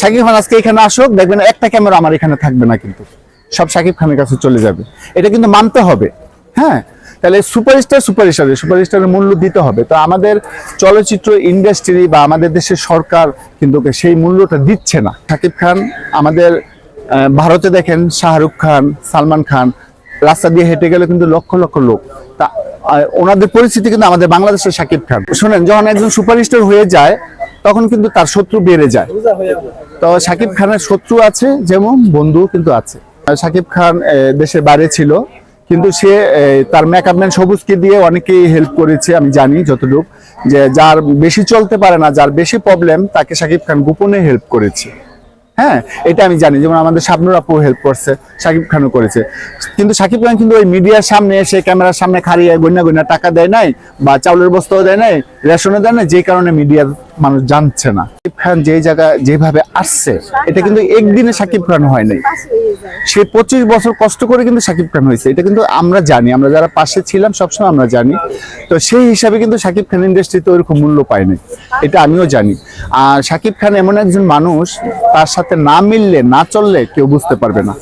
শাকিব খান আজকে এখানে আসুক, দেখবেন একটা ক্যামেরা আমার এখানে থাকবে না কিন্তু। সব শাকিব খানের কাছে চলে যাবে। এটা কিন্তু মানতে হবে। হ্যাঁ? তাহলে সুপারস্টার সুপারস্টার সুপারস্টারের মূল্য দিতে হবে। তো আমাদের চলচ্চিত্র ইন্ডাস্ট্রি বা আমাদের দেশের সরকার কিন্তু সেই মূল্যটা দিচ্ছে না। শাকিব খান, আমাদের ভারতে দেখেন শাহরুখ খান, সালমান খান, রাস্তা দিয়ে হেঁটে গেলে কিন্তু লক্ষ লক্ষ লোক। তা ওনাদের পরিস্থিতি কিন্তু আমাদের বাংলাদেশের শাকিব খান। শোনেন, যখন একজন সুপারস্টার হয়ে যায় তখন কিন্তু তার শত্রু বেড়ে যায়। তো সাকিব খানের শত্রু আছে যেমন বন্ধু কিন্তু আছে। সাকিব খান দেশের বাইরে ছিল কিন্তু সে তার মেকআপ ম্যান সবুজকে দিয়ে অনেকেই হেল্প করেছে আমি জানি যতটুকু যে যার বেশি চলতে পারে না যার বেশি প্রবলেম তাকে সাকিব খান গোপনে হেল্প করেছে। হ্যাঁ এটা আমি জানি। যেমন আমাদের শাবনুর আপু হেল্প করছে, শাকিব খানও করেছে। কিন্তু শাকিব খান কিন্তু ওই মিডিয়ার সামনে এসে, ক্যামেরার সামনে খাড়িয়ে গন্যা গন্যা টাকা দেয় নাই বা চাউলের বস্তাও দেয় নাই, রেশনও দেয় নাই, যে কারণে মিডিয়ার মানুষ জানছে না। খান যে জায়গায় যেভাবে আসছে, এটা কিন্তু একদিনে সাকিব খান হয় নাই। সে পঁচিশ বছর কষ্ট করে কিন্তু সাকিব খান হয়েছে। এটা কিন্তু আমরা জানি, আমরা যারা পাশে ছিলাম, সবসময় আমরা জানি। তো সেই হিসাবে কিন্তু সাকিব খান ইন্ডাস্ট্রিতে ওইরকম মূল্য পায়নি এটা আমিও জানি। আর সাকিব খান এমন একজন মানুষ, তার সাথে না মিললে, না চললে কেউ বুঝতে পারবে না।